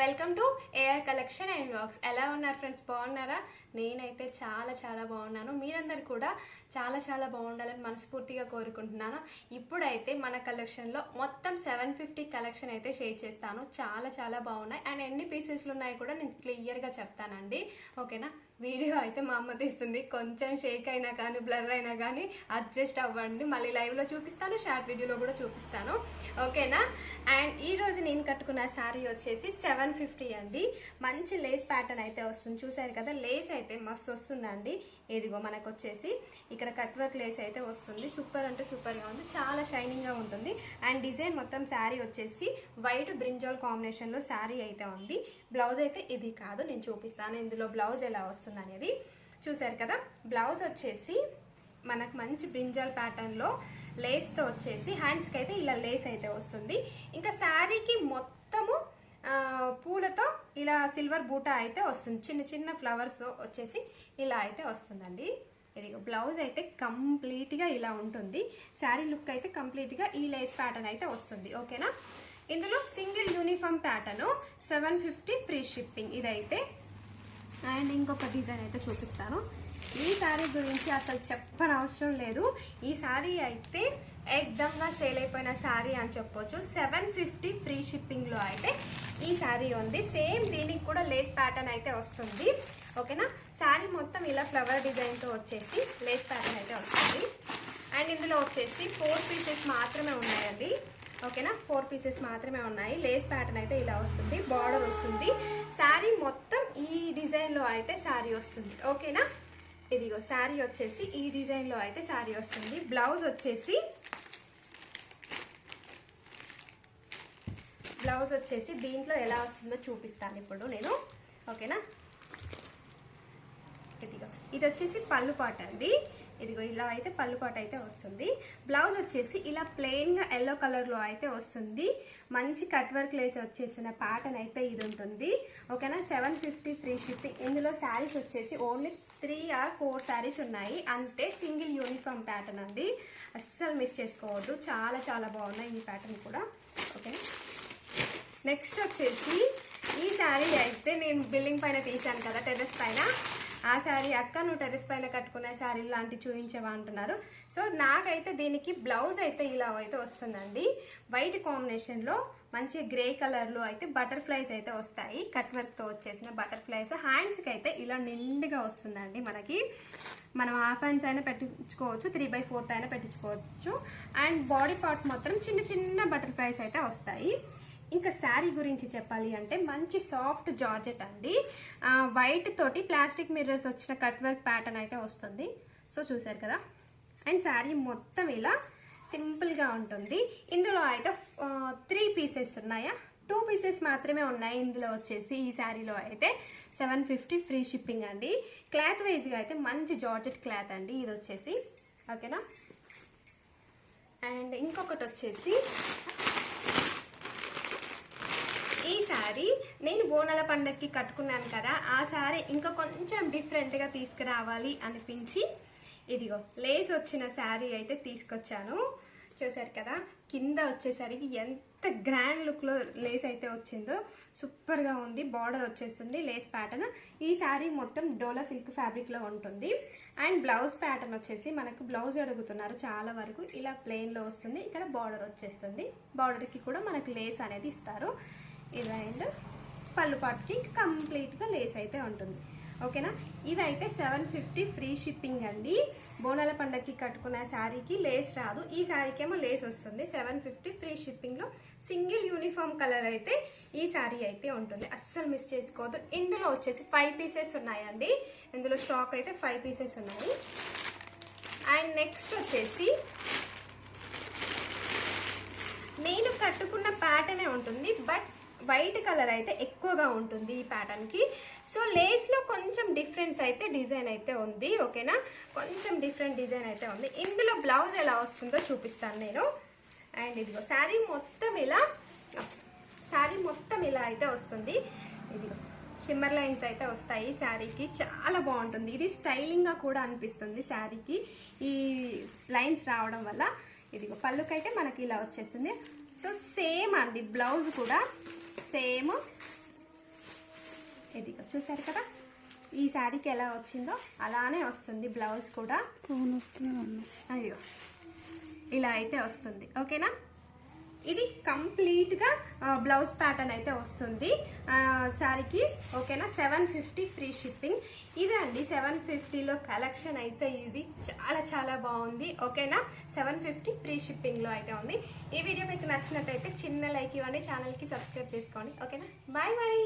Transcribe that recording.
Welcome to AR collection and blogs ఎలా ఉన్నారు friends బాగున్నారా? నేనైతే చాలా చాలా బాగున్నాను. మీరందరు కూడా చాలా చాలా బాగుండాలని మనస్ఫూర్తిగా కోరుకుంటున్నాను. ఇప్పుడైతే మన కలెక్షన్లో మొత్తం సెవెన్ ఫిఫ్టీ కలెక్షన్ అయితే షేర్ చేస్తాను. చాలా చాలా బాగున్నాయి. అండ్ ఎన్ని పీసెస్లు ఉన్నాయి కూడా నేను క్లియర్గా చెప్తానండి. ఓకేనా? వీడియో అయితే మా అమ్మ తీస్తుంది. కొంచెం షేక్ అయినా కానీ బ్లర్ అయినా కానీ అడ్జస్ట్ అవ్వండి. మళ్ళీ లైవ్లో చూపిస్తాను. షార్ట్ వీడియోలో కూడా చూపిస్తాను. ఓకేనా? అండ్ ఈ రోజు నేను కట్టుకున్న శారీ వచ్చేసి సెవెన్ ఫిఫ్టీ అండి. మంచి లేస్ ప్యాటర్న్ అయితే వస్తుంది. చూసారు కదా? లేస్ అయితే మస్తు వస్తుందండి. ఇదిగో మనకు వచ్చేసి ఇక్కడ కట్ వర్క్ లేస్ అయితే వస్తుంది. సూపర్ అంటే సూపర్గా ఉంది. చాలా షైనింగ్గా ఉంటుంది. అండ్ డిజైన్ మొత్తం శారీ వచ్చేసి వైట్ బ్రింజాల్ కాంబినేషన్లో శారీ అయితే ఉంది. బ్లౌజ్ అయితే ఇది కాదు. నేను చూపిస్తాను. ఇందులో బ్లౌజ్ ఎలా వస్తుంది అనేది. చూసారు కదా? బ్లౌజ్ వచ్చేసి మనకు మంచి బ్రింజాల్ ప్యాటర్న్లో లేస్తో వచ్చేసి హ్యాండ్స్కి అయితే ఇలా లేస్ అయితే వస్తుంది. ఇంకా శారీకి మొత్తము పూలతో ఇలా సిల్వర్ బూటా అయితే వస్తుంది. చిన్న చిన్న ఫ్లవర్స్తో వచ్చేసి ఇలా అయితే వస్తుందండి. ఇది బ్లౌజ్ అయితే కంప్లీట్గా ఇలా ఉంటుంది. శారీ లుక్ అయితే కంప్లీట్గా ఈ లేస్ ప్యాటర్న్ అయితే వస్తుంది. ఓకేనా ఇందులో single uniform pattern seven fifty free shipping ఇదైతే. అండ్ ఇంకొక డిజైన్ అయితే చూపిస్తాను. ఈ శారీ గురించి అసలు చెప్పనవసరం లేదు. ఈ శారీ అయితే ఎగ్దంగా సేల్ అయిపోయిన శారీ అని చెప్పొచ్చు. సెవెన్ ఫిఫ్టీ ఫ్రీ షిప్పింగ్లో అయితే ఈ శారీ ఉంది. సేమ్ దీనికి కూడా లేస్ ప్యాటర్న్ అయితే వస్తుంది. ఓకేనా? శారీ మొత్తం ఇలా ఫ్లవర్ డిజైన్తో వచ్చేసి లేస్ ప్యాటర్న్ అయితే వస్తుంది. అండ్ ఇందులో వచ్చేసి ఫోర్ పీసెస్ మాత్రమే ఉన్నాయండి. ఓకేనా? ఫోర్ పీసెస్ మాత్రమే ఉన్నాయి. లేస్ ప్యాటర్న్ అయితే ఇలా వస్తుంది. బార్డర్ వస్తుంది. శారీ మొత్తం ఈ డిజైన్లో అయితే శారీ వస్తుంది. ఓకేనా? ఇదిగో శారీ వచ్చేసి ఈ డిజైన్లో అయితే శారీ వస్తుంది. బ్లౌజ్ వచ్చేసి బ్లౌజ్ వచ్చేసి దీంట్లో ఎలా వస్తుందో చూపిస్తాను ఇప్పుడు నేను. ఓకేనా? ఇది వచ్చేసి పళ్ళు పాట అండి. ఇదిగో ఇలా అయితే పళ్ళు పాట అయితే వస్తుంది. బ్లౌజ్ వచ్చేసి ఇలా ప్లెయిన్గా ఎల్లో కలర్లో అయితే వస్తుంది. మంచి కట్ వర్క్ లేస్ వచ్చేసిన ప్యాటర్న్ అయితే ఇది ఉంటుంది. ఓకేనా? సెవెన్ ఫిఫ్టీ ఫ్రీ షిప్పింగ్ ఇందులో శారీస్ వచ్చేసి only three or four saris ఉన్నాయి. అంతే సింగిల్ యూనిఫామ్ ప్యాటర్న్ అండి. అస్సలు మిస్ చేసుకోవద్దు. చాలా చాలా బాగున్నాయి ఈ ప్యాటర్న్ కూడా. ఓకే. నెక్స్ట్ వచ్చేసి ఈ శారీ అయితే నేను బిల్డింగ్ పైన తీసాను కదా టెర్రస్ పైన. ఆ శారీ అక్క నువ్వు టెర్రస్ పైన కట్టుకునే శారీ లాంటి చూపించేవా అంటున్నారు. సో నాకైతే దీనికి బ్లౌజ్ అయితే ఇలా అయితే వస్తుందండి. వైట్ కాంబినేషన్లో మంచి గ్రే కలర్లో అయితే బటర్ఫ్లైస్ అయితే వస్తాయి. కట్ వర్క్తో వచ్చేసిన బటర్ఫ్లైస్ హ్యాండ్స్కి అయితే ఇలా నిండుగా వస్తుందండి మనకి. మనం హాఫ్ హ్యాండ్స్ అయినా పెట్టించుకోవచ్చు త్రీ బై ఫోర్త్ అయినా పెట్టించుకోవచ్చు. అండ్ బాడీ పార్ట్ మొత్తం చిన్న చిన్న బటర్ఫ్లైస్ అయితే వస్తాయి. ఇంకా శారీ గురించి చెప్పాలి అంటే మంచి సాఫ్ట్ జార్జెట్ అండి. వైట్ తోటి ప్లాస్టిక్ మిర్రర్స్ వచ్చిన కట్ వర్క్ ప్యాటర్న్ అయితే వస్తుంది. సో చూసారు కదా? అండ్ శారీ మొత్తం ఇలా సింపుల్గా ఉంటుంది. ఇందులో అయితే త్రీ పీసెస్ ఉన్నాయా? టూ పీసెస్ మాత్రమే ఉన్నాయి ఇందులో వచ్చేసి ఈ శారీలో అయితే. సెవెన్ ఫిఫ్టీ ఫ్రీ షిప్పింగ్ అండి. క్లాత్ వైజ్గా అయితే మంచి జార్జెట్ క్లాత్ అండి. ఇది వచ్చేసి ఓకేనా? అండ్ ఇంకొకటి వచ్చేసి శారీ నేను బోనాల పండగకి కట్టుకున్నాను కదా ఆ శారీ ఇంకా కొంచెం డిఫరెంట్గా తీసుకురావాలి అనిపించి ఇదిగో లేస్ వచ్చిన శారీ అయితే తీసుకొచ్చాను. చూసారు కదా కింద వచ్చేసరికి ఎంత గ్రాండ్ లుక్లో లేస్ అయితే వచ్చిందో సూపర్గా ఉంది బార్డర్ వచ్చేస్తుంది లేస్ ప్యాటర్న్ ఈ శారీ మొత్తం డోలా సిల్క్ ఫ్యాబ్రిక్లో ఉంటుంది. అండ్ బ్లౌజ్ ప్యాటర్న్ వచ్చేసి మనకు బ్లౌజ్ అడుగుతున్నారు చాలా వరకు. ఇలా ప్లెయిన్లో వస్తుంది ఇక్కడ బార్డర్ వచ్చేస్తుంది. బార్డర్కి కూడా మనకు లేస్ అనేది ఇస్తారు. ఇది అండ్ పళ్ళు పాటుకి కంప్లీట్గా లేస్ అయితే ఉంటుంది. ఓకేనా? ఇదైతే సెవెన్ ఫిఫ్టీ ఫ్రీ షిప్పింగ్ అండి. బోనాల పండగకి కట్టుకున్న శారీకి లేస్ రాదు. ఈ శారీకి ఏమో లేస్ వస్తుంది. సెవెన్ ఫిఫ్టీ ఫ్రీ షిప్పింగ్లో సింగిల్ యూనిఫామ్ కలర్ అయితే ఈ శారీ అయితే ఉంటుంది. అస్సలు మిస్ చేసుకోవద్దు. ఇందులో వచ్చేసి ఫైవ్ పీసెస్ ఉన్నాయండి. ఇందులో స్టాక్ అయితే ఫైవ్ పీసెస్ ఉన్నాయి. అండ్ నెక్స్ట్ వచ్చేసి నేను కట్టుకున్న ప్యాటర్నే ఉంటుంది. బట్ వైట్ కలర్ అయితే ఎక్కువగా ఉంటుంది ఈ ప్యాటర్న్కి సో లేస్లో కొంచెం డిఫరెన్స్ అయితే డిజైన్ అయితే ఉంది ఓకేనా కొంచెం డిఫరెంట్ డిజైన్ అయితే ఉంది. ఇందులో బ్లౌజ్ ఎలా వస్తుందో చూపిస్తాను నేను. అండ్ ఇదిగో శారీ మొత్తం ఇలా శారీ మొత్తం ఇలా అయితే వస్తుంది. ఇదిగో షిమ్మర్ లైన్స్ అయితే వస్తాయి శారీకి. చాలా బాగుంటుంది. ఇది స్టైలింగ్గా కూడా అనిపిస్తుంది శారీకి. ఈ లైన్స్ రావడం వల్ల ఇదిగో పళ్ళుకైతే మనకి ఇలా వచ్చేస్తుంది. సో సేమ్ అండి బ్లౌజ్ కూడా. సేమ్. ఇదిగో చూసారు కదా? ఈ శారీకి ఎలా వచ్చిందో అలానే వస్తుంది బ్లౌజ్ కూడా. అయ్యో. ఇలా అయితే వస్తుంది. ఓకేనా? ఇది కంప్లీట్గా బ్లౌజ్ ప్యాటర్న్ అయితే వస్తుంది. శారీకి ఓకేనా? Seven fifty free shipping. ఇదే అండి సెవెన్ ఫిఫ్టీలో కలెక్షన్ అయితే ఇది. చాలా చాలా బాగుంది. ఓకేనా? సెవెన్ ఫిఫ్టీ ఫ్రీ షిప్పింగ్లో అయితే ఉంది. ఈ వీడియో మీకు నచ్చినట్టయితే చిన్న లైక్ ఇవ్వండి ఛానల్కి సబ్స్క్రైబ్ చేసుకోండి. ఓకేనా? Bye bye